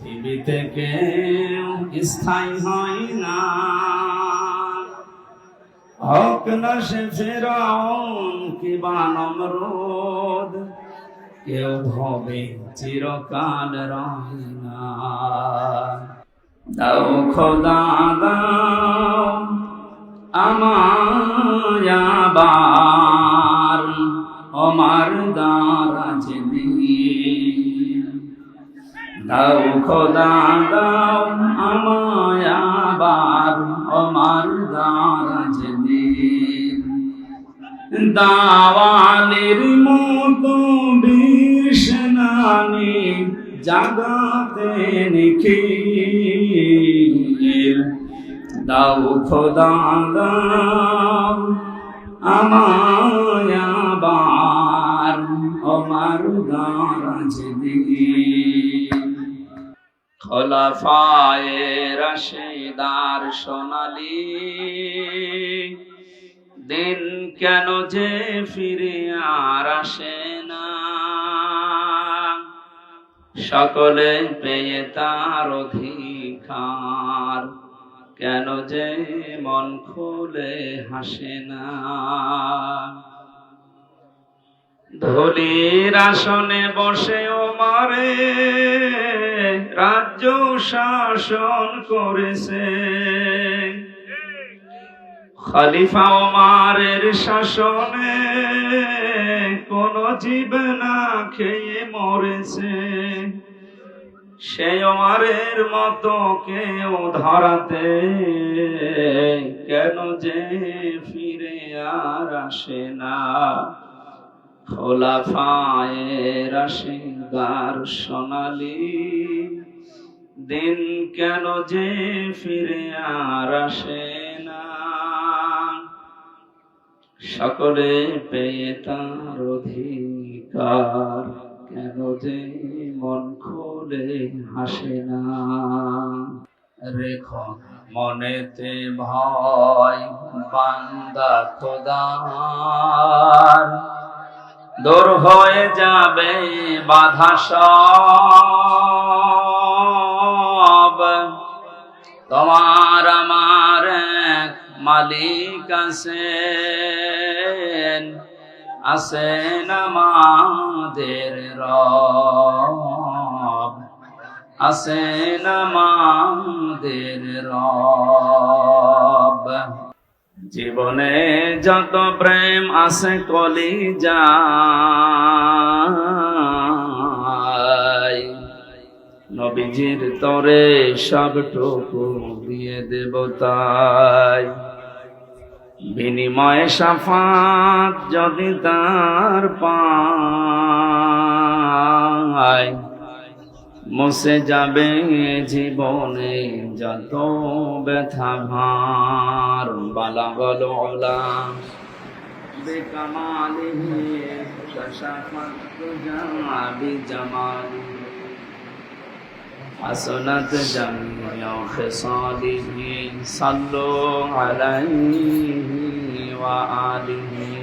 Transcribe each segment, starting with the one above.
পৃথিবীতে কেউ স্থায়ী হয় না। হক না সে ফেরাউন কিবা নমরুদ? কেউ ভবে চিরকাল রয় না। দাও খোদা আমার দারাজ দিয়ে দাও খোদা, দাও আমায় আবার আমার দারাজ দিন দাওয়ালের মতো বীর সেনানি জাগাতে নিখিল। দাও খোদা, দাও আমায় আবার আমার দারাজ দিন খোলাফায়ে রশিদার সোনালি, দিন কেন যে ফিরে আর আসে না? সকলে পেয়ে তার অধিকার, কেন যে মন খুলে হাসে না? ধলির আসনে বসে ও মারে রাজ্য শাসন করেছে। খালিফা ওমারের শাসনে কোন জীব না খেয়ে মরেছে। সে ওমারের মতো কেউ ধরাতে কেন যে ফিরে আর আসে না? খোলাফায়ে রাশিদার সোনালি, দিন কেন যে ফিরে আর আসে না? সকলে পেয়ে তার অধিকার, কেন যে মন খুলে হাসে না? রেখ মনেতে ভয়, বান্দা খোদার। দূর হয়ে যাবে বাধা সব। তোমার আমার মালিক আছেন আছেন আমাদের রব। আছেন আমাদের রব। জীবনে যত প্রেম আছে কলি যায় নবীজির তরে সবটুকু দিয়ে দেব তাই। বিনিময়ে সাফাত যদি তার পায় মুছে যাবে জীবনে যত ব্যথা ভার বালা বলো ওলা বেকামালিহি শাশাফাত জাবি জামালি حسنت جميع خصاله صلوا عليه وآله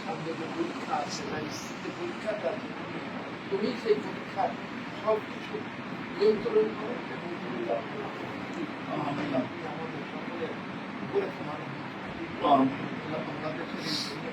সামনে যে পরীক্ষা আছে তাই যে পরীক্ষাটা তুমি সেই পরীক্ষার সব কিছু নিয়ন্ত্রণ করো এবং তুমি আমাদের সকলের উপরে তোমার বাংলাদেশের